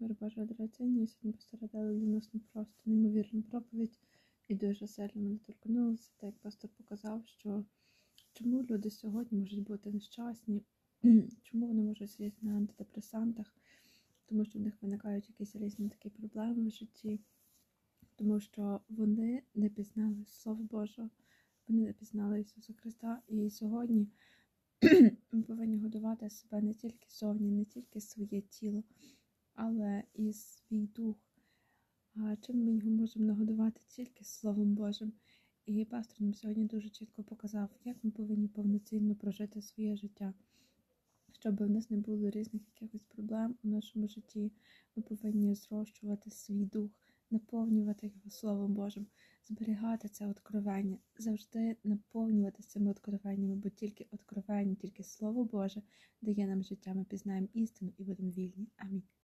Мир Божого дорогоцінні, сьогодні пострадали відносно просто неймовірну проповідь і дуже сильно мене торкнулося, так як пастор показав, що чому люди сьогодні можуть бути нещасні, чому вони можуть сидіти на антидепресантах, тому що в них виникають якісь різні такі проблеми в житті, тому що вони не пізнали Слово Божого, вони не пізнали Ісуса Христа. І сьогодні ми повинні годувати себе не тільки зовні, не тільки своє тіло, але і свій дух. А чим ми його можемо нагодувати тільки Словом Божим. І пастор нам сьогодні дуже чітко показав, як ми повинні повноцінно прожити своє життя, щоб в нас не було різних якихось проблем у нашому житті. Ми повинні зрощувати свій дух, наповнювати його Словом Божим, зберігати це откровення, завжди наповнювати цими откровеннями, бо тільки откровення, тільки Слово Боже дає нам життя. Ми пізнаємо істину і будемо вільні. Амінь.